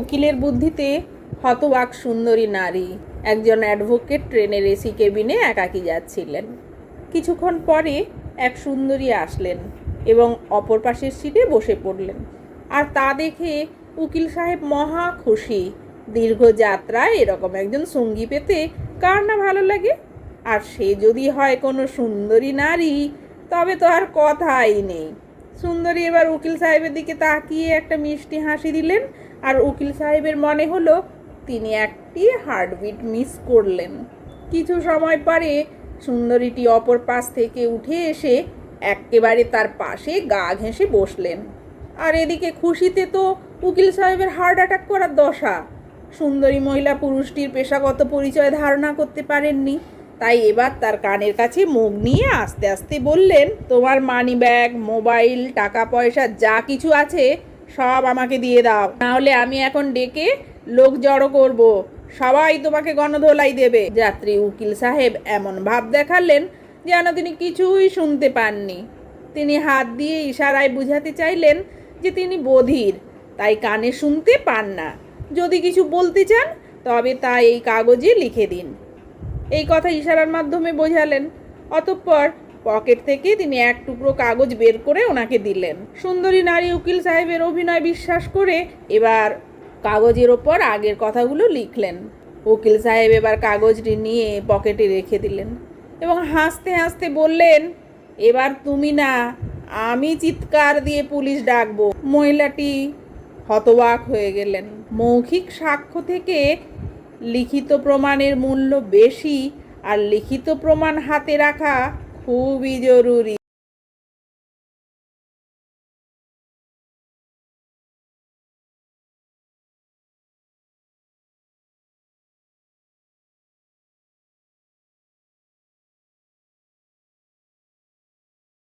উকিলের বুদ্ধিতে হতবাক সুন্দরী নারী। একজন অ্যাডভোকেট ট্রেনের এসি কেবিনে একাকী যাচ্ছিলেন। কিছুক্ষণ পরে এক সুন্দরী আসলেন এবং অপর পাশের সিটে বসে পড়লেন। আর তা দেখে উকিল সাহেব মহা খুশি। দীর্ঘ যাত্রায় এরকম একজন সঙ্গী পেতে কার না ভালো লাগে? আর সে যদি হয় কোনো সুন্দরী নারী, তবে তো আর কথাই নেই। সুন্দরী এবার উকিল সাহেবের দিকে তাকিয়ে একটা মিষ্টি হাসি দিলেন আর উকিল সাহেবের মনে হলো তিনি একটি হার্টবিট মিস করলেন। কিছু সময় পরে সুন্দরীটি অপর পাশ থেকে উঠে এসে একেবারে তার পাশে গা ঘেঁষে বসলেন। আর এদিকে খুশিতে তো উকিল সাহেবের হার্ট অ্যাটাক করার দশা। সুন্দরী মহিলা পুরুষটির পেশাগত পরিচয় ধারণা করতে পারেননি। তাই এবার তার কানের কাছে মুখ নিয়ে আস্তে আস্তে বললেন, তোমার মানি ব্যাগ মোবাইল টাকা পয়সা, যা কিছু আছে সব আমাকে দিয়ে দাও। নাহলে আমি এখন ডেকে লোক জড়ো করব। সবাই তোমাকে গণধোলাই দেবে। যাত্রী উকিল সাহেব এমন ভাব দেখালেন যেন তিনি কিছুই শুনতে পাননি। তিনি হাত দিয়ে ইশারায় বুঝাতে চাইলেন যে তিনি বধির, তাই কানে শুনতে পান না। যদি কিছু বলতে চান, তবে তা এই কাগজে লিখে দিন। এই কথা ইশারার মাধ্যমে বোঝালেন। অতঃপর পকেট থেকে তিনি এক টুকরো কাগজ বের করে ওনাকে দিলেন। সুন্দরী নারী উকিল সাহেবের অভিনয় বিশ্বাস করে এবার কাগজের ওপর আগের কথাগুলো লিখলেন। উকিল সাহেব এবার কাগজটি নিয়ে পকেটে রেখে দিলেন এবং হাসতে হাসতে বললেন, এবার তুমি না, আমি চিৎকার দিয়ে পুলিশ ডাকবো। মহিলাটি হতবাক হয়ে গেলেন। মৌখিক সাক্ষ্য থেকে লিখিত প্রমাণের মূল্য বেশি আর লিখিত প্রমাণ হাতে রাখা ubi